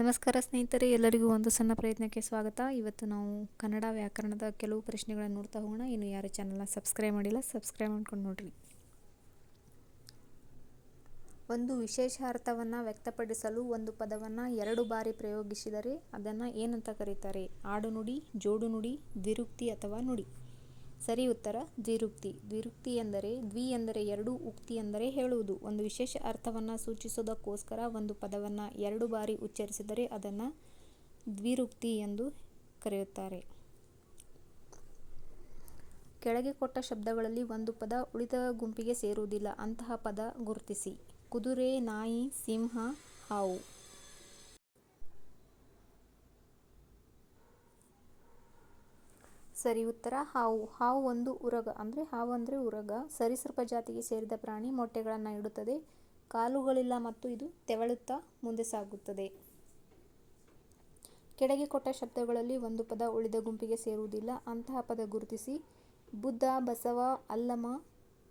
ನಮಸ್ಕಾರ ಸ್ನೇಹಿತರೆ, ಎಲ್ಲರಿಗೂ ಒಂದು ಸಣ್ಣ ಪ್ರಯತ್ನಕ್ಕೆ ಸ್ವಾಗತ. ಇವತ್ತು ನಾವು ಕನ್ನಡ ವ್ಯಾಕರಣದ ಕೆಲವು ಪ್ರಶ್ನೆಗಳನ್ನು ನೋಡ್ತಾ ಹೋಗೋಣ. ಇನ್ನು ಯಾರು ಚಾನಲ್ನ ಸಬ್ಸ್ಕ್ರೈಬ್ ಮಾಡಿಲ್ಲ ಸಬ್ಸ್ಕ್ರೈಬ್ ಮಾಡ್ಕೊಂಡು ನೋಡ್ರಿ. ಒಂದು ವಿಶೇಷ ಅರ್ಥವನ್ನು ವ್ಯಕ್ತಪಡಿಸಲು ಒಂದು ಪದವನ್ನು ಎರಡು ಬಾರಿ ಪ್ರಯೋಗಿಸಿದರೆ ಅದನ್ನು ಏನಂತ ಕರೀತಾರೆ? ಆಡು ನುಡಿ ಜೋಡು ನುಡಿ ದ್ವಿರುಕ್ತಿ ಅಥವಾ ನುಡಿ. ಸರಿ ಉತ್ತರ, ದ್ವಿರುಕ್ತಿ. ದ್ವಿರುಕ್ತಿ ಎಂದರೆ, ದ್ವಿ ಎಂದರೆ ಎರಡು, ಉಕ್ತಿ ಎಂದರೆ ಹೇಳುವುದು. ಒಂದು ವಿಶೇಷ ಅರ್ಥವನ್ನು ಸೂಚಿಸೋದಕ್ಕೋಸ್ಕರ ಒಂದು ಪದವನ್ನು ಎರಡು ಬಾರಿ ಉಚ್ಚರಿಸಿದರೆ ಅದನ್ನು ದ್ವಿರುಕ್ತಿ ಎಂದು ಕರೆಯುತ್ತಾರೆ. ಕೆಳಗೆ ಕೊಟ್ಟ ಶಬ್ದಗಳಲ್ಲಿ ಒಂದು ಪದ ಉಳಿದ ಗುಂಪಿಗೆ ಸೇರುವುದಿಲ್ಲ. ಅಂತಹ ಪದ ಗುರುತಿಸಿ. ಕುದುರೆ, ನಾಯಿ, ಸಿಂಹ, ಹಾವು. ಸರಿ ಉತ್ತರ, ಹಾವು. ಹಾವು ಒಂದು ಉರಗ. ಅಂದರೆ ಹಾವು ಅಂದರೆ ಉರಗ. ಸರಿಸೃಪ ಜಾತಿಗೆ ಸೇರಿದ ಪ್ರಾಣಿ ಮೊಟ್ಟೆಗಳನ್ನು ಇಡುತ್ತದೆ. ಕಾಲುಗಳಿಲ್ಲ ಮತ್ತು ಇದು ತೆವಳುತ್ತಾ ಮುಂದೆ ಸಾಗುತ್ತದೆ. ಕೆಳಗೆ ಕೊಟ್ಟ ಶಬ್ದಗಳಲ್ಲಿ ಒಂದು ಪದ ಉಳಿದ ಗುಂಪಿಗೆ ಸೇರುವುದಿಲ್ಲ. ಅಂತಹ ಪದ ಗುರುತಿಸಿ. ಬುದ್ಧ ಬಸವ, ಅಲ್ಲಮ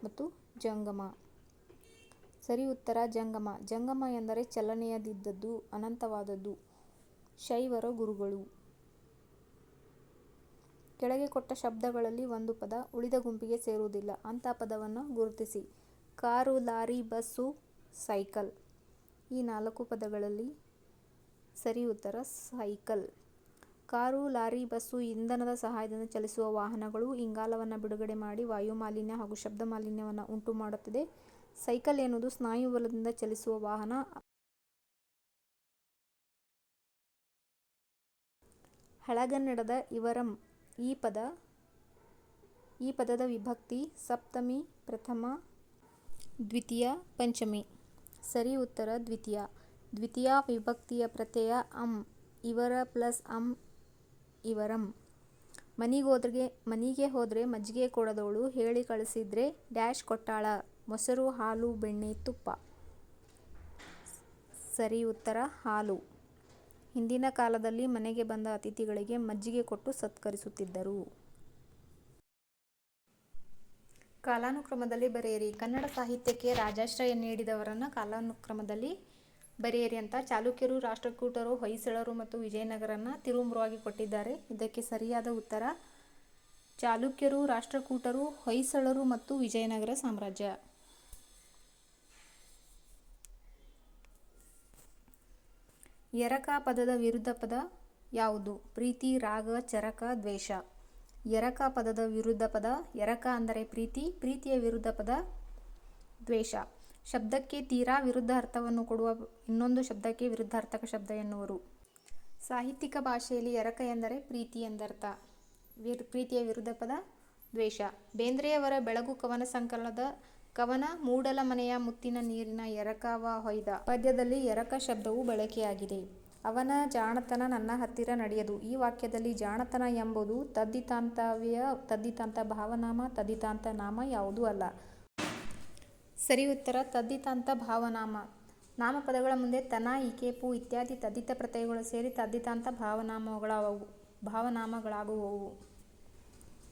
ಮತ್ತು ಜಂಗಮ. ಸರಿ ಉತ್ತರ, ಜಂಗಮ. ಜಂಗಮ ಎಂದರೆ ಚಲನೆಯದಿದ್ದದ್ದು, ಅನಂತವಾದದ್ದು. ಶೈವರ ಗುರುಗಳು. ಕೆಳಗೆ ಕೊಟ್ಟ ಶಬ್ದಗಳಲ್ಲಿ ಒಂದು ಪದ ಉಳಿದ ಗುಂಪಿಗೆ ಸೇರುವುದಿಲ್ಲ. ಅಂತ ಪದವನ್ನು ಗುರುತಿಸಿ. Car, lorry, bus, cycle. ಈ ನಾಲ್ಕು ಪದಗಳಲ್ಲಿ ಸರಿ ಉತ್ತರ ಸೈಕಲ್. ಕಾರು, ಲಾರಿ, ಬಸ್ಸು ಇಂಧನದ ಸಹಾಯದಿಂದ ಚಲಿಸುವ ವಾಹನಗಳು ಇಂಗಾಲವನ್ನು ಬಿಡುಗಡೆ ಮಾಡಿ ವಾಯು ಮಾಲಿನ್ಯ ಹಾಗೂ ಶಬ್ದ ಮಾಲಿನ್ಯವನ್ನು ಉಂಟು ಮಾಡುತ್ತದೆ. ಸೈಕಲ್ ಎನ್ನುವುದು ಸ್ನಾಯು ಬಲದಿಂದ ಚಲಿಸುವ ವಾಹನ. ಹಳಗನ್ನಡದ ಇವರಂ ಈ ಪದ, ಈ ಪದದ ವಿಭಕ್ತಿ ಸಪ್ತಮಿ, ಪ್ರಥಮ, ದ್ವಿತೀಯ, ಪಂಚಮಿ. ಸರಿ ಉತ್ತರ, ದ್ವಿತೀಯ. ದ್ವಿತೀಯ ವಿಭಕ್ತಿಯ ಪ್ರತ್ಯಯ ಅಂ, ಇವರ ಪ್ಲಸ್ ಅಂ, ಇವರಂ. ಮನಿಗೋದ್ರಿಗೆ ಮನಿಗೆ ಹೋದರೆ ಮಜ್ಜಿಗೆ ಕೊಡದೋಳು, ಹೇಳಿ ಕಳಿಸಿದ್ರೆ ಡ್ಯಾಶ್ ಕೊಟ್ಟಾಳ, ಮೊಸರು, ಹಾಲು, ಬೆಣ್ಣೆ, ತುಪ್ಪ. ಸರಿ ಉತ್ತರ, ಹಾಲು. ಹಿಂದಿನ ಕಾಲದಲ್ಲಿ ಮನೆಗೆ ಬಂದ ಅತಿಥಿಗಳಿಗೆ ಮಜ್ಜಿಗೆ ಕೊಟ್ಟು ಸತ್ಕರಿಸುತ್ತಿದ್ದರು. ಕಾಲಾನುಕ್ರಮದಲ್ಲಿ ಬರೆಯಿರಿ. ಕನ್ನಡ ಸಾಹಿತ್ಯಕ್ಕೆ ರಾಜಾಶ್ರಯ ನೀಡಿದವರನ್ನು ಕಾಲಾನುಕ್ರಮದಲ್ಲಿ ಬರೆಯಿರಿ ಅಂತ ಚಾಲುಕ್ಯರು, ರಾಷ್ಟ್ರಕೂಟರು, ಹೊಯ್ಸಳರು ಮತ್ತು ವಿಜಯನಗರನ್ನ ತಿರುಮುರುವಾಗಿ ಕೊಟ್ಟಿದ್ದಾರೆ. ಇದಕ್ಕೆ ಸರಿಯಾದ ಉತ್ತರ, ಚಾಲುಕ್ಯರು, ರಾಷ್ಟ್ರಕೂಟರು, ಹೊಯ್ಸಳರು ಮತ್ತು ವಿಜಯನಗರ ಸಾಮ್ರಾಜ್ಯ. ಎರಕ ಪದದ ವಿರುದ್ಧ ಪದ ಯಾವುದು? ಪ್ರೀತಿ, ರಾಗ, ಚರಕ, ದ್ವೇಷ. ಎರಕ ಪದದ ವಿರುದ್ಧ ಪದ ಎರಕ ಅಂದರೆ ಪ್ರೀತಿ, ಪ್ರೀತಿಯ ವಿರುದ್ಧ ಪದ ದ್ವೇಷ. ಶಬ್ದಕ್ಕೆ ತೀರಾ ವಿರುದ್ಧ ಅರ್ಥವನ್ನು ಕೊಡುವ ಇನ್ನೊಂದು ಶಬ್ದಕ್ಕೆ ವಿರುದ್ಧಾರ್ಥಕ ಶಬ್ದ ಎನ್ನುವರು. ಸಾಹಿತ್ಯಿಕ ಭಾಷೆಯಲ್ಲಿ ಎರಕ ಎಂದರೆ ಪ್ರೀತಿ ಎಂದರ್ಥ. ವಿರ್, ಪ್ರೀತಿಯ ವಿರುದ್ಧ ಪದ ದ್ವೇಷ. ಬೇಂದ್ರೆಯವರ ಬೆಳಗು ಕವನ ಸಂಕಲನದ ಕವನ ಮೂಡಲ ಮನೆಯ ಮುತ್ತಿನ ನೀರಿನ ಎರಕವ ಹೊಯ್ದ. ಪದ್ಯದಲ್ಲಿ ಎರಕ ಶಬ್ದವು ಬಳಕೆಯಾಗಿದೆ. ಅವನ ಜಾಣತನ ನನ್ನ ಹತ್ತಿರ ನಡೆಯದು. ಈ ವಾಕ್ಯದಲ್ಲಿ ಜಾಣತನ ಎಂಬುದು ತದ್ದಿತಾಂತವ್ಯ ತದ್ದಿತಾಂತ ಭಾವನಾಮ ತದ್ದಿತಾಂತ ನಾಮ ಯಾವುದೂ ಅಲ್ಲ. ಸರಿ ಉತ್ತರ ತದ್ದಿತಾಂತ ಭಾವನಾಮ. ನಾಮಪದಗಳ ಮುಂದೆ ತನ ಇಕೇಪು ಇತ್ಯಾದಿ ತದ್ದಿತ ಪ್ರತ್ಯಯಗಳು ಸೇರಿ ತದ್ದಿತಾಂತ ಭಾವನಾಮಗಳಾವವು, ಭಾವನಾಮಗಳಾಗುವವು.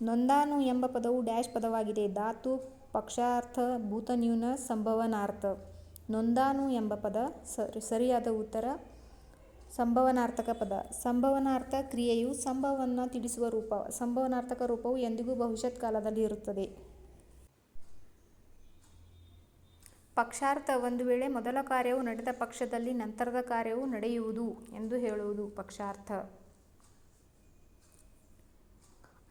ನೊಂದಾನು ಎಂಬ ಪದವು ಡ್ಯಾಶ್ ಪದವಾಗಿದೆ. ಧಾತು ಪಕ್ಷಾರ್ಥ ಭೂತನ್ಯೂನ ಸಂಭವನಾರ್ಥ. ನೊಂದಾನು ಎಂಬ ಪದ ಸರಿಯಾದ ಉತ್ತರ ಸಂಭವನಾರ್ಥಕ ಪದ. ಸಂಭವನಾರ್ಥ ಕ್ರಿಯೆಯು ಸಂಭವವನ್ನು ತಿಳಿಸುವ ರೂಪ, ಸಂಭವನಾರ್ಥಕ ರೂಪವು ಎಂದಿಗೂ ಭವಿಷ್ಯತ್ ಕಾಲದಲ್ಲಿ ಇರುತ್ತದೆ. ಪಕ್ಷಾರ್ಥ ಒಂದು ವೇಳೆ ಮೊದಲ ಕಾರ್ಯವು ನಡೆದ ಪಕ್ಷದಲ್ಲಿ ನಂತರದ ಕಾರ್ಯವು ನಡೆಯುವುದು ಎಂದು ಹೇಳುವುದು ಪಕ್ಷಾರ್ಥ.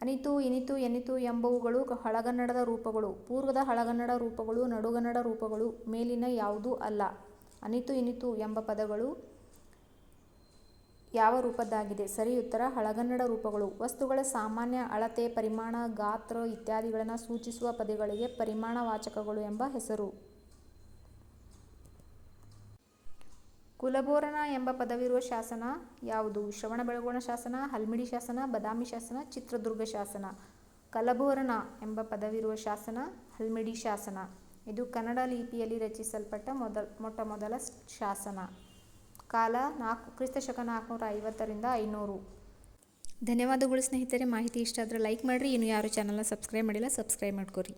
ಅನಿತು, ಇನಿತು, ಎನಿತು ಎಂಬವುಗಳು ಹಳಗನ್ನಡದ ರೂಪಗಳು. ಪೂರ್ವದ ಹಳಗನ್ನಡ ರೂಪಗಳು, ನಡುಗನ್ನಡ ರೂಪಗಳು, ಮೇಲಿನ ಯಾವುದೂ ಅಲ್ಲ. ಅನಿತು, ಇನಿತು ಎಂಬ ಪದಗಳು ಯಾವ ರೂಪದ್ದಾಗಿದೆ? ಸರಿ ಉತ್ತರ, ಹಳಗನ್ನಡ ರೂಪಗಳು. ವಸ್ತುಗಳ ಸಾಮಾನ್ಯ ಅಳತೆ, ಪರಿಮಾಣ, ಗಾತ್ರ ಇತ್ಯಾದಿಗಳನ್ನು ಸೂಚಿಸುವ ಪದಗಳಿಗೆ ಪರಿಮಾಣವಾಚಕಗಳು ಎಂಬ ಹೆಸರು. ಕುಲಬೋರನ ಎಂಬ ಪದವಿರುವ ಶಾಸನ ಯಾವುದು? ಶ್ರವಣಬೆಳಗೊಳ ಶಾಸನ, ಹಲ್ಮಿಡಿ ಶಾಸನ, ಬದಾಮಿ ಶಾಸನ, ಚಿತ್ರದುರ್ಗ ಶಾಸನ. ಕಲಬೋರನ ಎಂಬ ಪದವಿರುವ ಶಾಸನ, ಹಲ್ಮಿಡಿ ಶಾಸನ. ಇದು ಕನ್ನಡ ಲಿಪಿಯಲ್ಲಿ ರಚಿಸಲ್ಪಟ್ಟ ಮೊದಲ, ಮೊಟ್ಟ ಮೊದಲ ಶಾಸನ. ಕಾಲ ನಾಲ್ಕು ಕ್ರಿಸ್ತಶಕ ನಾಲ್ಕುನೂರ ಐವತ್ತರಿಂದ ಐನೂರು. ಧನ್ಯವಾದಗಳು ಸ್ನೇಹಿತರೆ. ಮಾಹಿತಿ ಇಷ್ಟ ಆದರೆ ಲೈಕ್ ಮಾಡಿರಿ. ಇನ್ನು ಯಾರು ಚಾನಲ್ನ ಸಬ್ಸ್ಕ್ರೈಬ್ ಮಾಡಿಲ್ಲ ಸಬ್ಸ್ಕ್ರೈಬ್ ಮಾಡ್ಕೊರಿ.